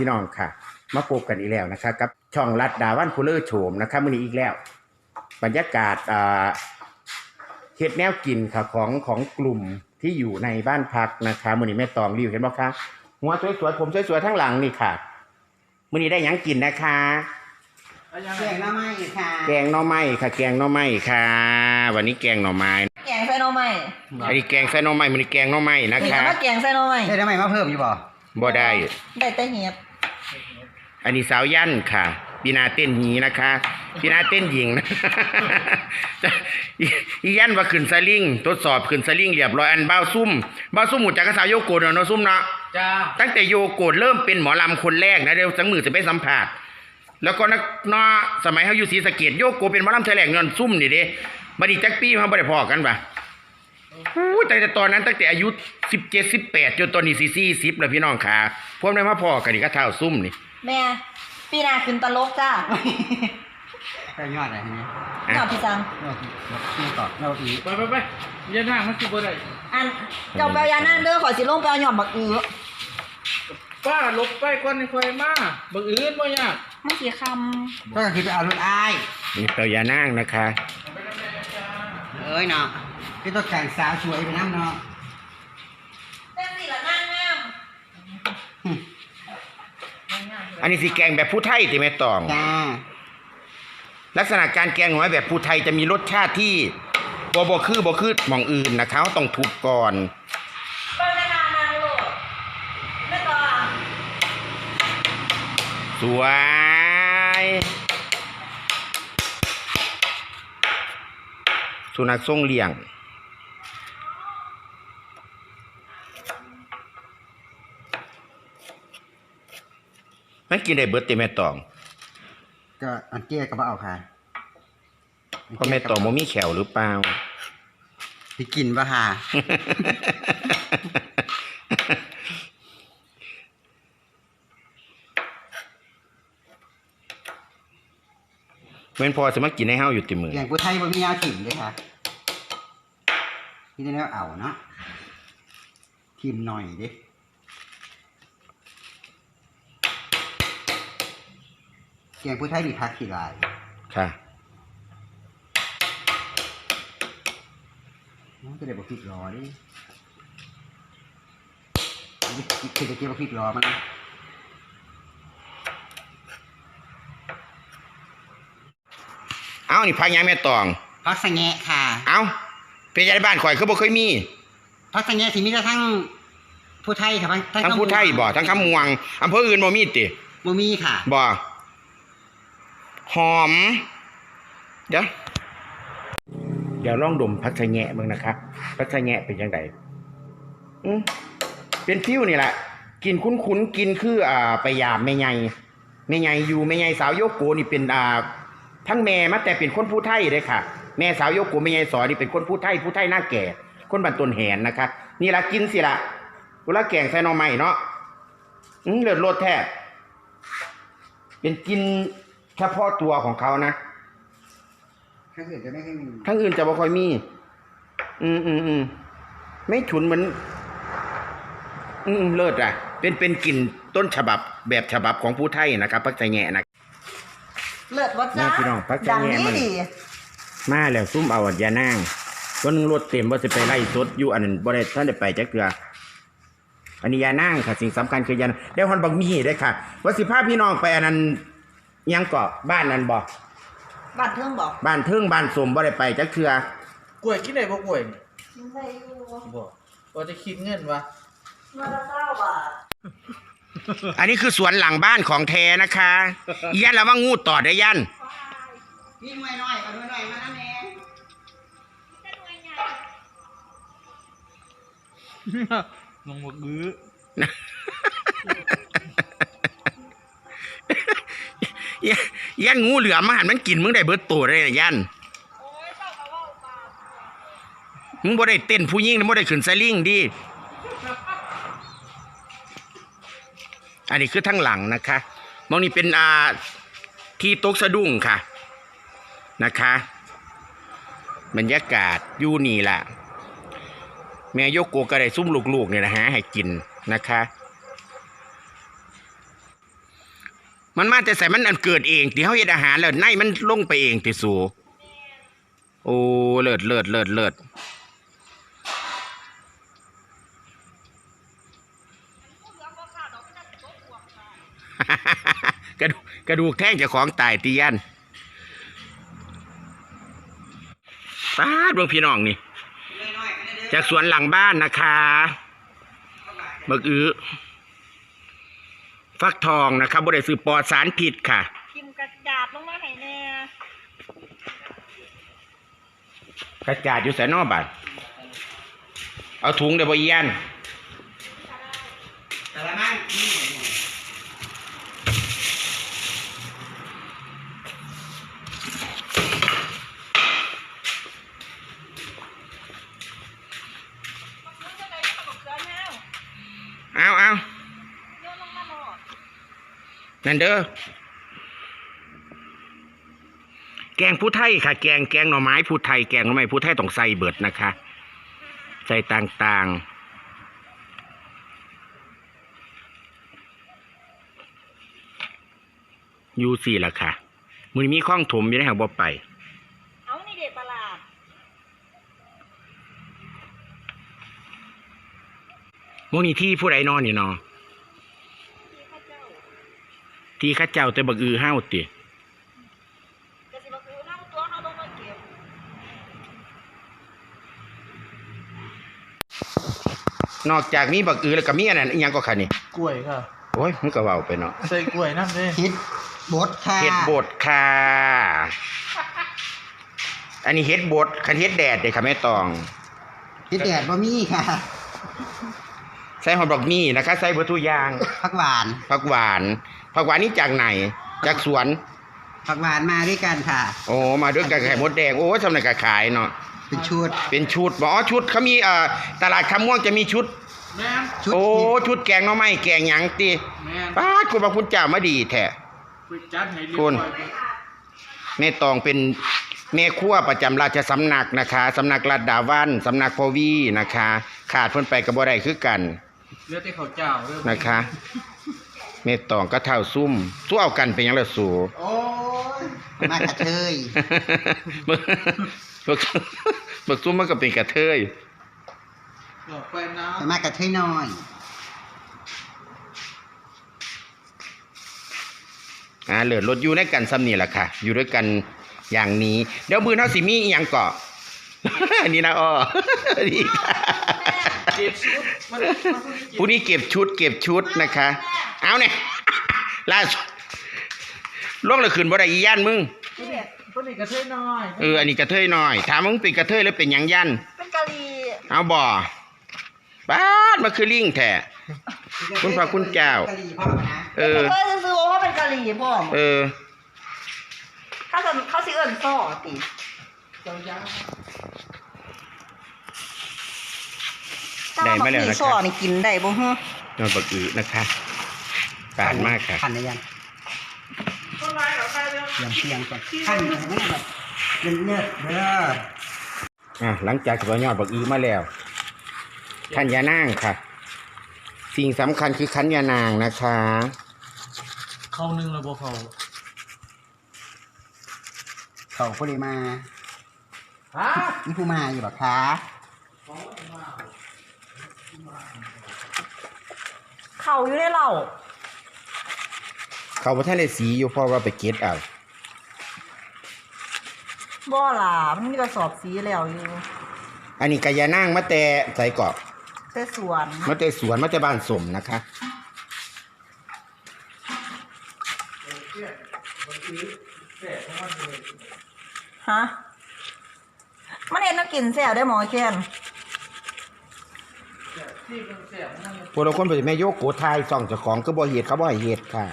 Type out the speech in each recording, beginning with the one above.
พี่น้องค่ะ มาพบกันอีกแล้วนะคะกับช่องรัดดาวันพูเลอร์โฉมนะคะมื่อนี้อีกแล้ว บรรยากาศอ่าเฮ็ดแนวกินค่ะของของกลุ่มที่อยู่ในบ้านพักนะคะมื่อนี้แม่ตองรีวิวเห็นบ่คะหัวสวยๆผมสวยๆทั้งหลังนี่ค่ะมื่อนี้ได้หยังกินนะคะเสียงหน้าไม้ค่ะ แกงหน่อไม้ค่ะ แกงหน่อไม้ค่ะ วันนี้แกงหน่อไม้แกงใส่หน่อไม้อันนี้แกงใส่หน่อไม้มันนี้แกงหน่อไม้นะนี่คะก็มาแกงใส่หน่อไม้ได้ทำไมมาเพิ่มอยู่บ่บ่ได้ได้แต่เหียบ อันนี้สาวยันค่ะปีนาเต้นหีนะคะปีนาเต้นหญิงนะอียันว่าขึ้นสลิงทดสอบขึ้นสลิงเรียบร้อยอันเบ้าซุ่มเบ้าซุ่มหมูจากกระสาวโยโกะเนาะซุ่มเนาะจ้าตั้งแต่โยโกะเริ่มเป็นหมอลำคนแรกนะเดี๋ยวสังมือจะไปสัมผัสแล้วก็นักเนาะสมัยเขาอยู่ศรีสะเกดโยโกะเป็นหมอลำแถลงเงินซุ่มนี่เด้บัดนี้จักปีมาบ่ได้พอกันปะอู้แต่ตอนนั้นตั้งแต่อายุสิบเจ็ดสิบแปดจนตอนนี้สี่สี่สิบแล้วพี่น้องขาพวกนั้นมาพอกันนี่ก็เท่าซุ่มนี่ แม่ปีหนาขึ้นตลกจ้าได้ยอดอะไรทีนี้หน่อพี่จังยอดที่ต่อเราอีกไปไปไปยันห่างมันคือบ่ได้อันเจ้าแปลยานั่นเด้อขอสิลงแปลหย่อมบักอือป้าลบไปก่อนควายมาบังอื่นบ่ยากมันสีคำก็คือไปเอารถอ้ายนี่เตายานางนะคะเอ้ยเนาะพี่ต้องแต่งสาวสวยไปน้ำเนาะำแต่สีละนั่งงาม อันนี้สิแกงแบบผู้ไทยติแม่ตอง จ้าลักษณะการแกงหอยแบบผู้ไทยจะมีรสชาติที่บ่บ่คือบ่คือหม่องอื่นนะคะต้องทุบก่อนบรรยากาศนางโลดไม่ต่อสวย สุนัขทรงเลี้ยง มันกินได้เบิดติแม่ตองก็อันเกี้ยก็บ่เอาค่ะเพราะแม่ตองบ่มีแขวหรือเปล่าที่กินปะค่ะ เมื่อนพอสมากินให้เฮาอยู่ติมืออย่างกูไทยบ่มีแนวถิ่มเลยค่ะที่จะแนวเอาเนาะทิมหน่อยดิ เกียงผู้ไทยมีพักกี่ลายค่ะน้องจะได้บอกผิดรอดิคือจะเกี่ยวกับผิดรอมันนะเอ้านี่พักยังแม่ตองพักสังแงะค่ะ เอ้าเป็นยายบ้านข่อยคือบ่เคยมีพักสังแงะที่มีแต่ทั้งผู้ไทยค่ะทั้งผู้ไทยบ่ทั้งคำมวงอำเภออื่นบ่มีติบ่มีค่ะบ่ หอม เดี๋ยวเดี๋ยวลองดมพักชะแงะเบิ่งนะครับพักชะแงะเป็นจังไดอืมเป็นฟิวนี่แหละกินคุ้นๆกินคือ อ่าไปยามแม่ใหญ่แม่ใหญ่อยู่แม่ใหญ่สาวโยโกนี่เป็นอ่าทั้งแม่มาแต่เป็นคนผู้ไทยเลยค่ะ แม่สาวโยโกแม่ใหญ่สอนนี่เป็นคนผู้ไทยผู้ไทยหน้าแก่ คนบันตนแหนนะคะนี่ละกินสิละเวลาแกงใส่หน่อไม้เนาะอืมเลือดโลดแท้เป็นกิน เฉพาะตัวของเขานะถ้าเกิดจะไม่ให้มีทั้งอื่นจะบ่ค่อยมี อืมอืมอืมไม่ฉุนเหมือนอืมอืมเลิศอะ เป็นเป็นกลิ่นต้นฉบับแบบฉบับของผู้ไทยนะครับพักใจแง่นะ เลิศวัดจ้าแม่พี่น้องพักใจดังแง่นี้มัน ดีมาแล้วซุ่มเอาอัดยานางวันหนึงรถเต็มว่าจะไปไล่สดอยู่อันนั้นบ่ได้ท่านได้ไปจักเทื่ออันนี้ยานางค่ะ สิ่งสำคัญคือยานางได้ฮอนบักมีได้อค่ะว่าสิพาพี่น้องไปอันนั้นห ยังเกาะบ้านนั้นบ่บัตรเทิงบอกบ้านเทิงบ้านสมบ่ได้ไปจักเทื่อกล้วยกินได้บ่กล้วยนี่กินได้อยู่บ่ว่าจะคิดเงินวะมาละเก้าบาทอันนี้คือสวนหลังบ้านของแท้นะคะอียันระวังงูต่อได้อยันมีหน่วยหน่อยเอาหน่วยหน่อยมานั่นเองนงบ่อื้ ยันยันงูเหลือมมาหันมันกินมึงได้เบิดตัวเลยนะยันมึงบ่ได้เต้นผู้หญิงนะบ่ได้ขึ้นสลิงดิอันนี้คือทั้งหลังนะคะมองนี่เป็นอาที่ตกสะดุ้งค่ะนะคะ บรรยากาศยูนี่ล่ะ แม่ยกโกก็ไดซุ่มลูกๆเนี่ยนะฮะให้กินนะคะ มันมาแต่ใส่มันอันเกิดเองที่เขาเฮ็ดอาหารแล้วในมันลงไปเองติสูโอ้เลิศเลิศเลิศเลิศกระดูกกระดูกแท่งจะของตายตียันตาดเบิ่งพี่น้องนี่ จากสวนหลังบ้านนะคะบักอื้อ ฟักทองนะครับบริสุทธิ์ปลอดสารผิดค่ะ พิมพ์กระดาษลงมาให้แน่กระจาดอยู่ใส่นอกบัตรเอาถุงเดี๋ยวบอียัน แต่ละมั่งนี่ มันจะได้ขนมเกลือแนว เอาเอา โยนลงมาหมด นั่นเด้อแกงผู้ไทยค่ะ แกงแกงหน่อไม้ผู้ไทยแกงหน่อไม้ผู้ไทยต้องใส่เบิดนะคะ ใส่ต่างๆอยูสี่ละค่ะมือนี้มีข้องถมอยู่ในหางบ่ไป เอานี่เด็ดตลาดโมนี่ที่ผู้ใดนอนอยู่นอที่ข้าเจ้า ที่เข้าเจ้าแต่บักอือห้าวติจะสิมาคือน้ำตัวเขาต้องมาเก็บนอกจากมีบักอือแล้วก็มีอันนั้นอีหยังก็ค่ะนี่กล้วยค่ะโอ้ยมันก็เว้าไปเนาะใส่กล้วยน้ำเด้ฮิตบดค่ะเฮ็ดบดค่ะอันนี้เฮ็ดบดคันเฮ็ดแดดเด้ค่ะแม่ตองฮิตแดดบะมี่ค่ะใส่หอมดอกนี่นะคะใส่เบอร์ทุกอย่างผักหวานผักหวาน ผักหวานนี่จากไหน จากสวนผักหวานมาด้วยกันค่ะ โอ้มาด้วยกับไข่มดแดงโอ้สำนักขายเนาะเป็นชุดเป็นชุดบอกอ๋อชุดเขามีเอ่อตลาดคำม่วงจะมีชุดแม่นชุดโอ้ฮิตชุดแกงหน่อไม้แกงหยังตีแม่นป้าดคุณพระคุณเจ้ามาดีแท้ไปจัดให้เรียบคุร้ณอยเบิดแม่ตองเป็นแม่ครัวประจำราชสำนักนะคะสำนักลาดดาวันสำนักพอวีนะคะ ขาดเพิ่นไปกับบ่ได้คือกันเหลือแต่ข้าวเจ้าเด้อนะคะ แม่ตองก็เท่าซุ่มสู้เอากันเป็นหยังละสูโอ้ยมากระเทยบักบักบักซุ่มมันก็เป็นกระเทยดอกไปน้แต่มากระเทยน้อย อ่าเหลือรถอยู่ในกันซ้ำนี่แหละค่ะ อยู่ด้วยกันอย่างนี้ เดี๋ยวมือเท่าสิมีอหยังเกาะ อันนี้นะอ้อดีค่ะำเก็บชุดมันมันเพิ่งเก็บผู้นี้เก็บชุด เก็บชุดนะคะ เอาเนี่ยล่าสุดล่วงเลยคืนบ่ได้อีย่านมึงตัวนี้ตัวนี้กระเทยน้อยเออ อันนี้กระเทยหน่อย ถามมึงเป็นกระเทยหรือเป็นหยังยัน เป็นกะหรี่เอาบ่ป้าดมาคือลิงแท้ คุณพระคุณเจ้า กะหรี่พ่อนะเออเออซื้อๆว่าเป็นกะหรี่พ่อมเออ ถ้าจะเขาสิเอิ้นซ่อติเจ้ายาว ได้มาแล้วนะครับ ซ่อนี่กินได้บ่ฮะนอนบักอือนะคะปานมากค่ะ ขันได้ยังต้นไม้เหรอใครเด้อเตรียมเพียงก่อนขันไม่ได้แบบเนื้อเนื้อเด้ออะหลังจากที่เรายอดบักอือมาแล้วขันยานางค่ะ สิ่งสำคัญคือขันยานางนะคะ เข้าหนึงแล้วบ่เข้าเขาก็เลยมาฮะนี่ผู้มาอยู่หรอคะ เขาอยู่ในเหล้าเขาพระท่านได้สีอยู่เพราะว่าไปเก็ตเอาบ่ล่ะมันมีกระสอบสีแล้วอยู่อันนี้กายานางมาแต่ใส่กรอบแต่สวนมาแต่สวนมาแต่บ้านสมนะคะ ฮะมันเห็นนักกินแซ่บได้หมอแค้น ที่มันเสียบมันนั่ง พวกเราคนไปแม่โยกโกทายส่องเจ้าของก็บ่เหตุเขาบ่ให้เหตุค่ะ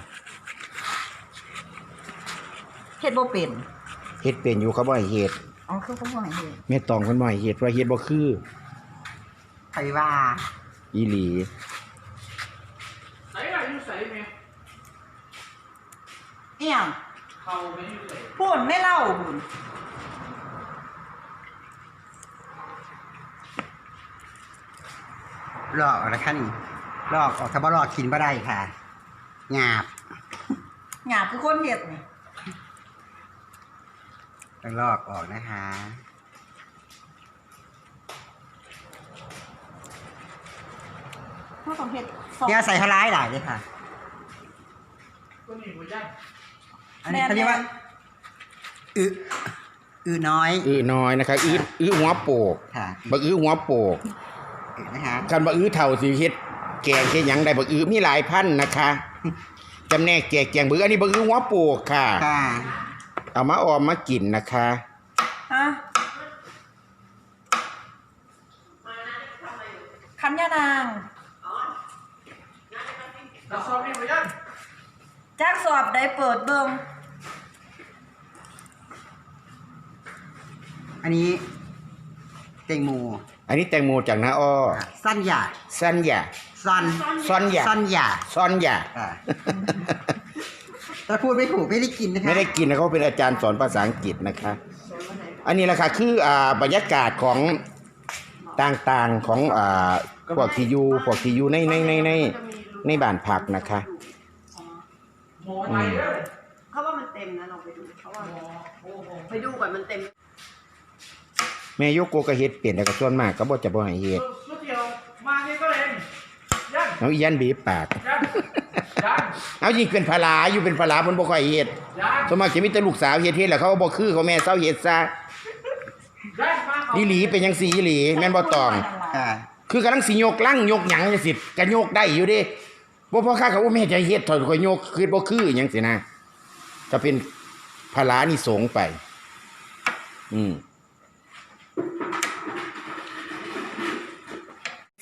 เฮ็ดบ่เป็นเฮ็ดเป็นอยู่เขาบ่ให้เหตุอ๋อคือเขาบ่ให้เฮ็ดแม่ตองเพิ่นบ่ให้เหตุเพราะเหตุบ่คือใครว่าอีหลี ใส่อะไรอยู่ใส่แม่ อีหยัง เข้าไม่อยู่ใส่ พูดในเหล้าพุ่น ลอกออกนะคะนี่ลอกออกถ้าบ่ลอกกินบ่ได้ค่ะหยาบหยาบคือคนเห็ดนี่ต้องลอกออกนะคะเขาต้องเห็ดสองเนี่ยใส่ทลายหลายเลยค่ะตัวนี้บ่ย่างอันนี้เขาเรียกว่าอึอึน้อย อื้อน้อยนะคะอื้ออื้อหัวโปกค่ะ บักอื้อหัวโปกอึนะ คะคันบักอื้อเท่าสิเฮ็ดแกงเฮ็ดหยังได้บักอื้อมีหลายพันธุ์นะคะจำแนกแจกแจงเบืออันนี้บักอื้อหัวโปกค่ะ ค่ะ เอามาออมมากินนะคะ ฮะคันยานาง กระสอบนี่บ่ย่าง จ้างสอบได้เปิดเบิ่ง อันนี้เตงโม อั นนี้แตงโมจากน้าอ้อสั้นหยาสัญญาซันซอนหยาสั้นหยาซอนยาค่ะถ้าพูดไม่ถูกไม่ได้กินนะคะไม่ได้กินนะเขาเป็นอาจารย์สอนภาษาอังกฤษนะคะ อันนี้แหละค่ะคืออ่าบรรยากาศของต่างๆของอ่าพวกที่อยู่พวกที่อยู่ในในในในในบ้านพักนะคะหมอไทยเด้อเขาว่ามันเต็มนะลองไปดูเขาว่าไปดูก่อนมันเต็ม แม่โยโกก็เฮ็ดเปลี่ยนแต่ก็ส่วนมากก็บ่จะบ่ให้เฮ็ดสุดเดียวมานี่ก็เองย่างเอาอียันบีบปากย่างย่างเอายิ่งเป็นภาระอยู่เป็นภาระเพิ่นบ่ค่อยเฮ็ดย่างสวนมากจะมีแต่ลูกสาวเฮ็ดเฮ็ดแล้วเขาก็บ่คือเขาแม่เซาเฮ็ดซะย่างมาเอาอีหลีเป็นจังซี่อีหลีแม่นบ่ตองค่ะคือกำลังสิยกลังยกหยังจังสิก็ยกได้อยู่เด้บ่พอค่าเขาว่าแม่จะเฮ็ดถอยก็ยกคือบ่คือหยังสินะก็เป็นภาระนี่สงส์ไป อืม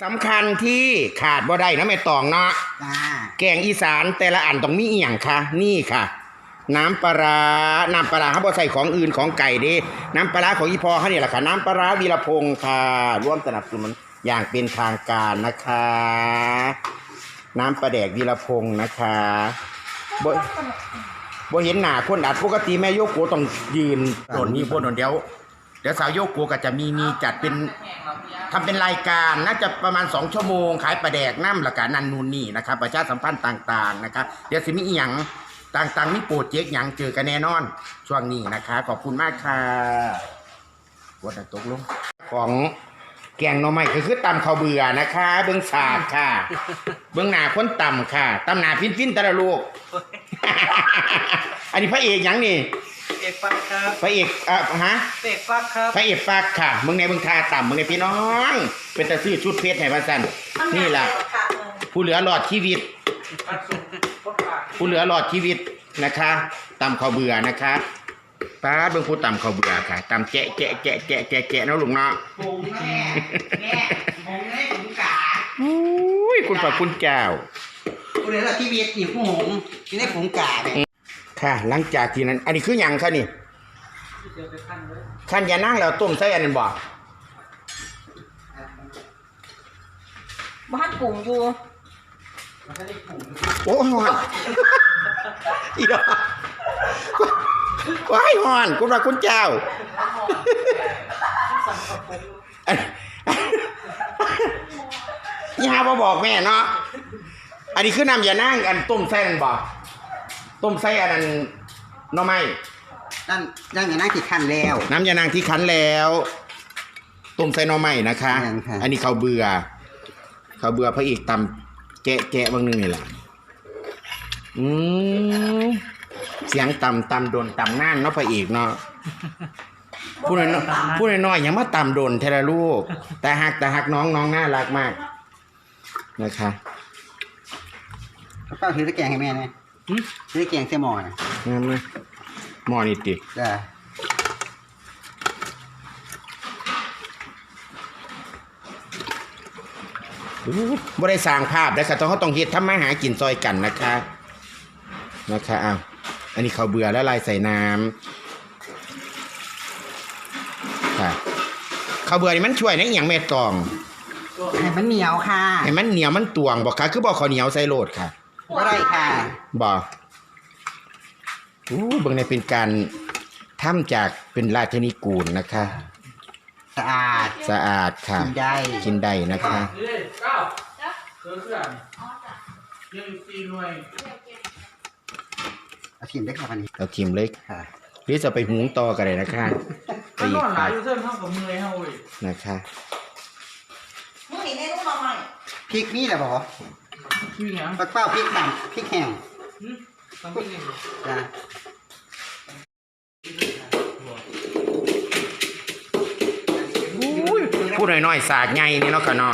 สำคัญที่ขาดบ่ได้นะแม่ตองเนาะจ้าแกงอีสานแต่ละอันต้องมีอีหยังคะนี่ค่ะ น้ำปลาร้าน้ำปลาร้าเขาบ่ใส่ของอื่นของไก่เด้น้ำปลาร้าของอีพอเขาเนี่ยแหละค่ะ น้ำปลาร้าวีรพงศ์ค่ะ ร่วมสนับสนุนอย่างเป็นทางการนะคะ น้ำปลาแดกวีรพงศ์นะคะบ่บ่เห็นหน้าคนอัดปกติแม่โยกโกต้องยืนโดนนี่พวกนนเดี๋ยวเดี๋ยวสาวโยกโกก็จะมีมีจัดเป็นทำเป็นรายการน่าจะประมาณ 2 ชั่วโมง ขายปลาแดกน้ำละกันนันนูนนี่นะครับประชาสัมพันธ์ต่างๆนะครับเดี๋ยวสิมีอีหยังต่างๆมีโปรเจกต์หยังเจอกันแน่นอน ช่วงนี้นะคะขอบคุณมากค่ะกดตกลงของแกงหน่อไม้ก็คือตำข้าวเบื่อนะคะ เบื้องศาสตร์ค่ะ เบื้องหน้าคนต่ำค่ะตำหน้าฟินฟินๆแต่ละลูก อันนี้พระเอกหยังนี่ อกฟังครับพระเอกอะฮะเอกฟังครับพระเอกฝากค่ะ มึงในมึงทาต่ำมึงในพี่น้อง เป็นตาซื้อชุดเพชรให้พันสันนี่ล่ะ ผู้เหลือหลอดชีวิตอัดสุดคนปากผู้เหลือหลอดชีวิตนะคะต่ำเขาวเบื่อนะคะป้าดเบิ่งผู้ต่ำเขาวเบื่อค่ะต่ำแจะแจะแจะแจะแจะแจะเนาะลุงเนาะฝูงแม่แม่ผมได้ฝูงกาอุ้ยคุณพระคุณเจ้าคุณเหลือที่เวียดอีกผู้หงที่ได้ฝูงกาเนี่ย ค่ะ หลังจากที่นั้น อันนี้คือหยังคะนี่ขั้นยานั่งแล้วต้มใส่อันนั้นบ่บ้านปรุงอยู่โอ้ยฮอนอีดอกว้ายฮอนคุณพระคุณเจ้านี่ฮาบ่บอกแม่เนาะอันนี้คือน้ำยานั่งอันต้มไส้นั่นบ่ ต้มไส้อันนั้นหน่อไม้นั่นนั่นอย่างนั้นกี่ขั้นแล้ว น้ำยานางที่คั้นแล้ว ต้มใส่หน่อไม้นะคะนั่นค่ะ อันนี้เขาวเบื่อเขาวเบื่อพระเอกตำแกะแกะบางนึงนี่แหละอืมเสียงต่ำต่ำโดนต่ำน่านเนาะพระเอกเนาะพูดน้อยๆพูดน้อยๆอย่ามาต่ำโดนเทละลูก แต่หักแต่หักน้องน้องน่ารักมาก นะคะแล้วก็ถือตะแกรงให้แม่นะ ถือตะแกรงเสยหมอนะงั้นนะหมอนี่ติจ้าบ่ได้สร้างภาพนะคะต้องเขาต้องเฮ็ดทำมาหากินซอยกันนะคะนะคะอ้าวอันนี้เขาวเบื่อแล้วลายใส่น้ำค่ะเขาวเบื่อนี่มันช่วยในอหย่างเม็ดตองให้มันเหนียวค่ะให้มันเหนียวมันตวงบอกค่ะ คือบอกข้าวเหนียวใส่โลดค่ะ ก็ได้ค่ะบอกอู้เบิ่งในเป็นการทำจากเป็นราชนิกูลนะคะ สะอาดสะอาดค่ะ กินได้กินได้นะคะนี่เก้าอเครื่องเรียนอยู่สี่หน่วยเอาทีมได้ครับอันนี้เอาทีมเล็กค่ะหรือจะไปหุงต่อกันเลยนะคะไปถ้าอีนกอนหลายอยู่เท่าเท่ากับเมื่อยเฮาเว้ยนะคะ มึงหนีในรูปมาใหม่พริกนี่แหละบอ ชื่อหยังปักเป้าพริกดำพริกแห้งหึต้องเป็นยังไงจ้ะอุ้ยพูดหน่อยๆสากไงนี่เนาะค่ะเนาะ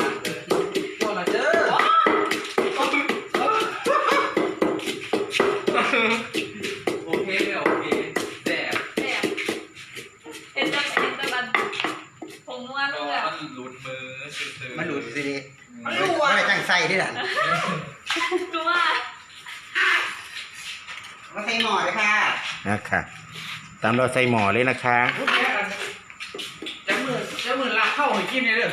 นะคะ ตามเราใส่หมอเลยนะคะ พูดแค่อันจังมือจังมือลากเข้าให้กินเลยเด้อ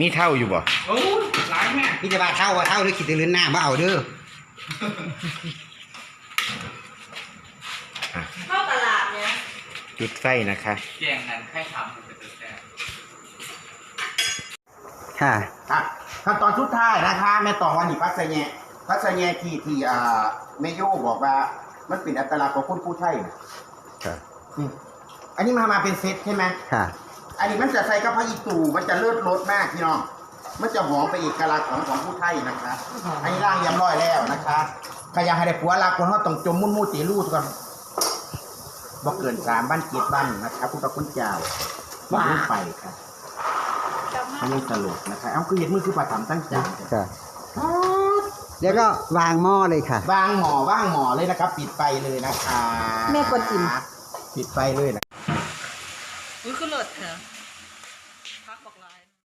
มีเท่าอยู่บ่ โอ้ยหลายแม่พี่จะบาเท่าว่าเท่าหรือขีดตื้นหน้ามาเอาเด้อเข้าตลาดเนี่ยจุดไฟนะคะ แกงนั้นใครทำมันเป็นตัวแซ่บค่ะครับขั้นตอนสุดท้ายนะคะแม่ตองวันนี้พัสแยะพัสแยะที่ที่อ่าแม่โยบอกว่า มันเป็นอัตลักษณ์ของคนผู้ไทยน่ะครับอืมอันนี้มามาเป็นเซตใช่ไหมค่ะอันนี้มันจะใส่กระเพาะอีตูมันจะเลิศรสมากพี่น้อง มันจะหอมไปนเอกลักษณ์ของของผู้ไทยนะคะอันนี้ล่างเรียบร้อยแล้วนะคะใครอยากให้ได้ผัวรักคนเขาต้องจมมุ่นมู่ตีรูดก่อนบ่เกินสามบ้านเกียรติบ้านนะครับคุณพระคุณเจ้าว่าลงไปครับอันนี้สรุปนะคะเอาคือเห็ดมือคือปลาถามตั้งใจค่ะ แล้วก็วางหม้อเลยค่ะ วางหมอว่างหมอเลยนะครับ ปิดไฟเลยนะคะแม่กดอิ่ม ปิดไฟเลยนะ อุ้ยคือเลิศเถอะ